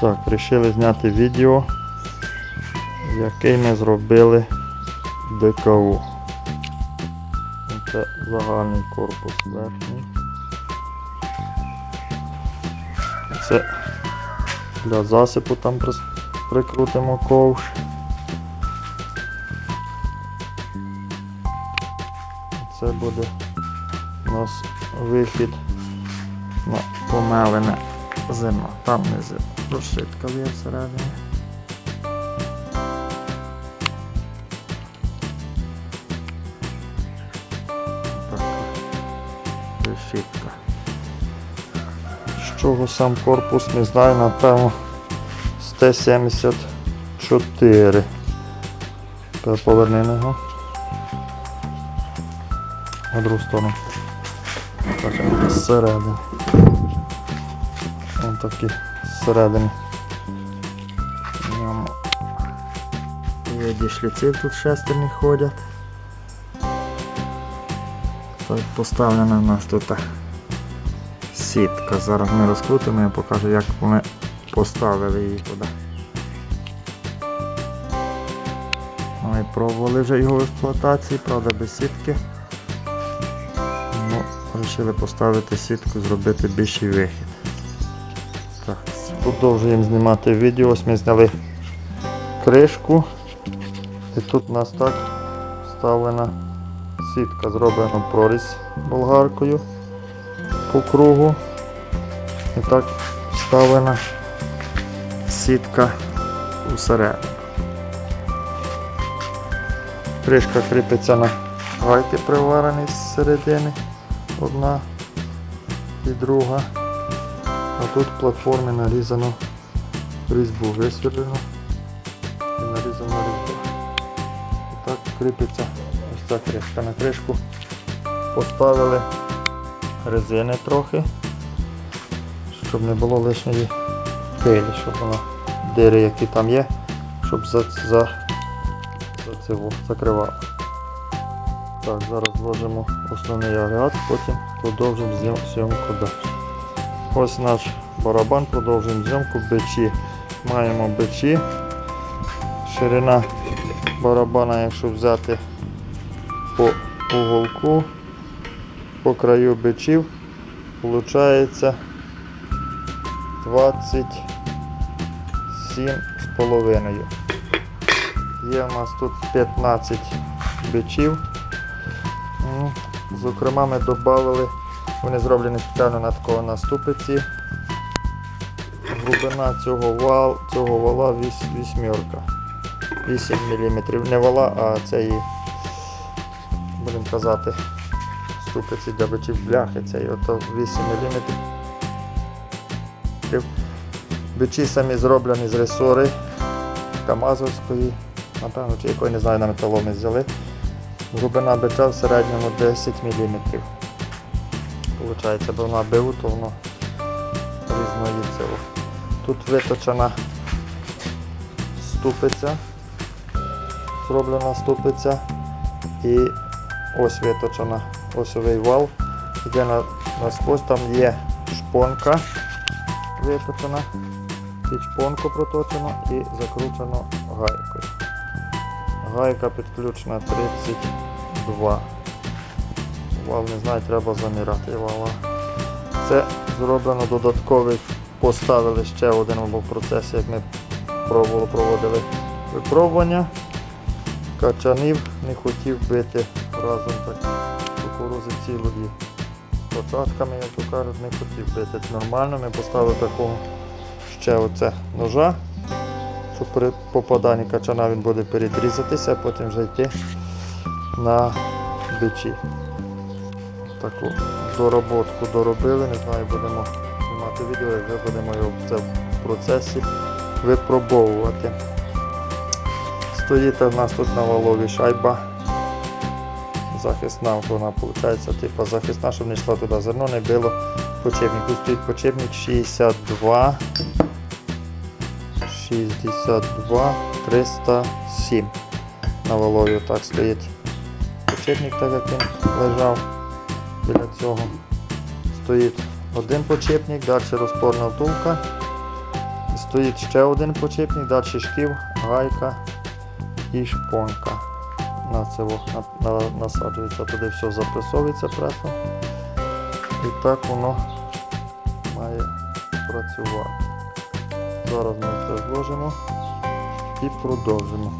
Так, вирішили зняти відео, яке ми зробили ДКУ. Це загальний корпус верхній. Це для засипу там прикрутимо ковш. Це буде у нас вихід на помелене зерно. Там не зерно. Розшитка є всередині. Решітка. З чого сам корпус, не знаю, напевно, з Т-74. Тепер Поверни його. На другу сторону. Покажемо зсередини. Ось такі зсередини. В ньому є дішліців тут шестерні ходять. Так, поставлена у нас тут сітка. Зараз ми розкрутимо і покажу, як ми поставили її туди. Ми пробували вже його в експлуатації, правда без сітки. Ну, вирішили поставити сітку, зробити більший вихід. Так, продовжуємо знімати відео. Ось ми зняли кришку. І тут у нас так вставлена сітка, зроблена прорізь болгаркою по кругу. І так вставлена сітка усередину. Кришка кріпиться на гайки приварені з середини. Одна і друга. А тут в платформі нарізано різьбу висверлено і нарізано різьбу. І так кріпиться ось ця кришка. На кришку поставили резини трохи, щоб не було лишньої пилі, щоб вона дири, які там є, щоб за, за, за цього закривала. Так, зараз вложимо основний агрегат, потім продовжимо зйом- зйомку далі. Ось наш барабан, продовжуємо зйомку бичі. Маємо бичі. Ширина барабана, якщо взяти по уголку, по краю бичів, виходить 27,5. Є у нас тут 15 бичів. Ну, Зокрема, ми додали, вони зроблені спеціально на такого на ступиці. Глибина цього вал, цього вала віс- вісьмерка. 8 мм. Не вала, а цієї, будемо казати, ступиці для бичів бляхи. Цієї, ото 8 мм. Бичі самі зроблені з ресори Камазовської, напевно, чи якої не знаю, на металомі взяли. Глибина бича в середньому 10 мм. Получається, бо вона БУ, то воно різноїцево. Тут виточена ступиця, зроблена ступиця і ось виточена осьовий вал. Йде на, насквозь, там є шпонка виточена, під шпонку проточено і закручено гайкою. Гайка підключена 32. Вал не знаю, треба заміряти вала. Це зроблено додатковий, поставили ще один був процес, як ми пробували, проводили випробування. Качанів не хотів бити разом так кукурузи цілої початками, як то кажуть, не хотів бити. Нормально, ми поставили такого ще оце ножа що при попаданні качана він буде передрізатися, а потім вже йти на бичі. Таку дороботку доробили, не знаю, будемо знімати відео, як вже будемо його в процесі випробовувати. Стоїть в нас тут на валові шайба. Захисна вона виходить, типу захисна, щоб не йшла туди зерно, не било почепник. Тут стоїть почепник 62 62 307 на волові так стоїть почепник, так як він лежав біля цього. Стоїть один почепник, далі розпорна втулка стоїть ще один почепник, далі шків, гайка і шпонка. На це на, на, насаджується туди все запресовується пресом. І так воно має працювати. Зараз ми це зложимо і продовжимо.